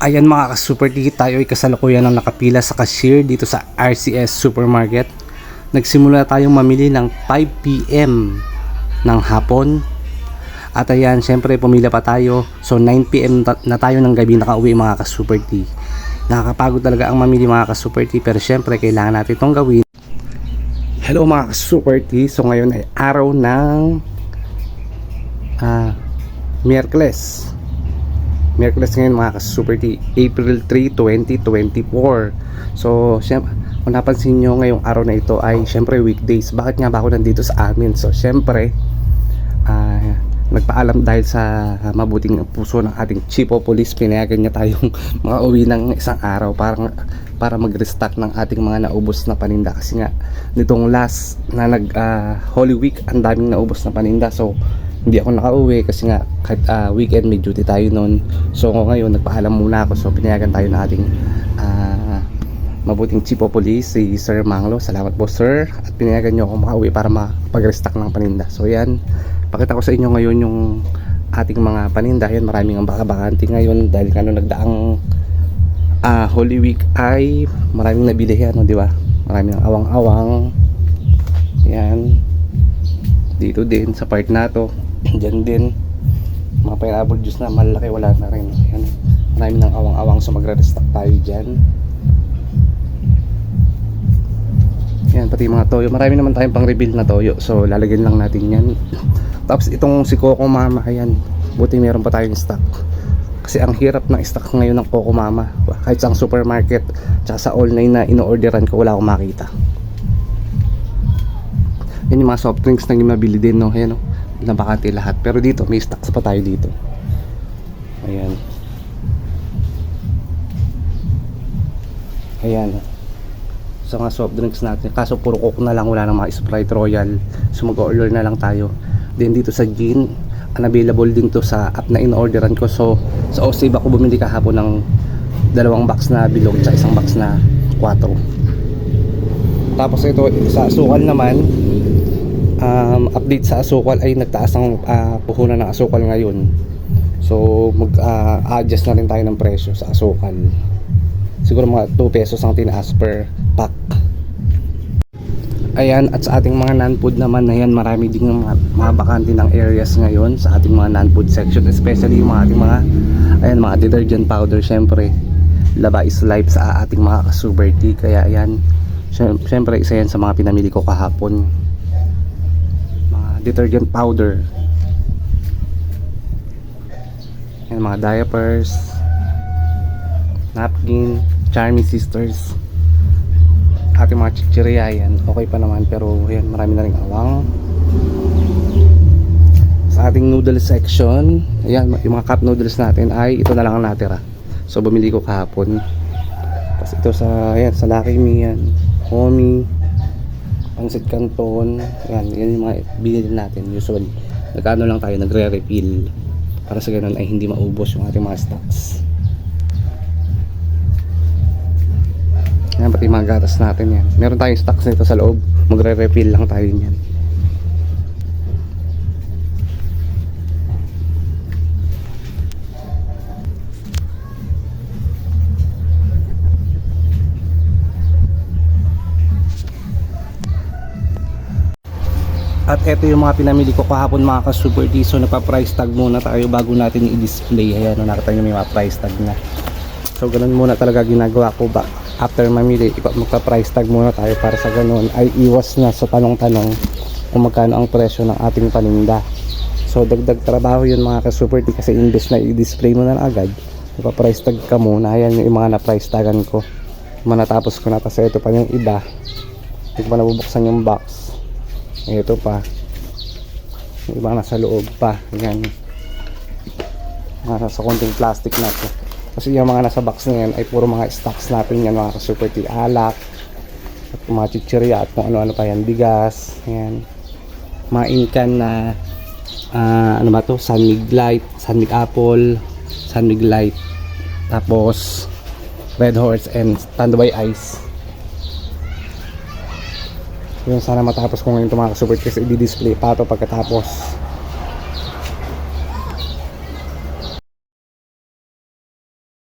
Ayan mga ka-super D, tayo ay kasalukuyan ng nakapila sa cashier dito sa RCS Supermarket. Nagsimula tayong mamili ng 5pm ng hapon. At ayan, syempre pumila pa tayo. So 9pm ta- na tayo ng gabi nakauwi mga ka-super D. Nakakapagod talaga ang mamili mga ka-super D pero syempre kailangan natin itong gawin. Hello mga ka-super D, so ngayon ay araw ng ah, Miyerkules. Miyerkules ngayon mga ka-super T, April 3, 2024. So, syempre, kung napansin nyo ngayong araw na ito ay syempre weekdays. Bakit nga ba ako nandito sa amin? So, syempre, ah, nagpaalam dahil sa mabuting puso ng ating chief of police, pinayagan niya tayong mga uwi ng isang araw para, para mag-restock ng ating mga naubos na paninda. Kasi nga, nitong last na nag ah, Holy Week, ang daming naubos na paninda. So, hindi ako nakauwi kasi nga kahit ah, weekend may duty tayo noon. So ngayon nagpaalam muna ako so pinayagan tayo ng ating ah, mabuting chief of police si Sir Manglo. Salamat po sir at pinayagan niyo ako makauwi para makapag-restock ng paninda. So yan, pakita ko sa inyo ngayon yung ating mga paninda. Yan maraming ang baka-bakanti ngayon dahil ano nagdaang ah, Holy Week ay maraming nabili yan, no, di ba? Maraming ang awang-awang. Yan. Dito din sa part na to. Diyan din. Mga pineapple juice na malaki wala na rin. Yan. Marami ng awang-awang so magre-restock tayo dyan. Yan, pati mga toyo. Marami naman tayong pang rebuild na toyo. So, lalagyan lang natin yan. Tapos itong si Coco Mama, ayan. Buti meron pa tayong stock. Kasi ang hirap ng stock ngayon ng Coco Mama. Kahit sa supermarket, tsaka sa online na ino-orderan ko, wala akong makita. Yan yung mga soft drinks na yung mabili din, no? Ayan, no? Nabakante lahat. Pero dito, may stocks pa tayo dito. Ayan. Ayan. Sa mga soft drinks natin. Kaso puro coke na lang. Wala nang mga Sprite Royal. So mag-order na lang tayo. Then dito sa gin, unavailable din to sa app na in-orderan ko. So sa Osave ako bumili kahapon ng dalawang box na bilog at isang box na 4. Tapos ito sa asukal naman, um, update sa asukal ay nagtaas ang ah, puhunan ng asukal ngayon. So mag-adjust na rin tayo ng presyo sa asukal. Siguro mga 2 pesos ang tinaas per pack. Ayan, at sa ating mga non-food naman na yan, marami din yung mga, mga bakante ng areas ngayon sa ating mga non-food section, especially yung mga ating mga, ayan, mga detergent powder, syempre, laba is life sa ating mga ka-super tea, kaya ayan, syem- syempre, isa yan sa mga pinamili ko kahapon. Detergent powder. Ayan, mga diapers, napkin, Charmy Sisters ating mga chichirya yan okay pa naman pero yan marami na rin awang. Sa ating noodle section ayan yung mga cup noodles natin ay ito na lang ang natira. So bumili ko kahapon. Tapos ito sa ayan sa Lucky Me yan Homie Pansit Canton yan yan yung mga binili natin usually nagkano lang tayo nagre-refill para sa ganun ay hindi maubos yung ating mga stocks Yan, pati mga gatas natin yan. Meron tayong stocks nito sa loob. Magre-refill lang tayo niyan. At ito yung mga pinamili ko kahapon mga ka-super D. So nagpa-price tag muna tayo bago natin i-display. Ayan, no, nakita nyo may mga price tag na. So ganun muna talaga ginagawa ko ba after mamili magpa-price tag muna tayo para sa ganun ay iwas na sa tanong-tanong kung magkano ang presyo ng ating paninda. So dagdag trabaho yun mga ka-super D kasi imbes na i-display mo na agad ipa-price tag ka muna. Ayan yung mga na-price tagan ko. Manatapos ko na kasi ito pa yung iba. Hindi ko pa nabubuksan yung box. Ito pa. Yung iba nasa loob pa. Ayan. Nasa konting plastic na to. Kasi yung mga nasa box na yan ay puro mga stocks natin yan mga super tea alak at mga chichirya at kung ano-ano pa yan bigas yan mga inkan na ah, ano ba to sunmig light sunmig apple sunmig light tapos red horse and tanduay ice yun sana matapos ko ngayon ito mga super kasi i-display pa ito pagkatapos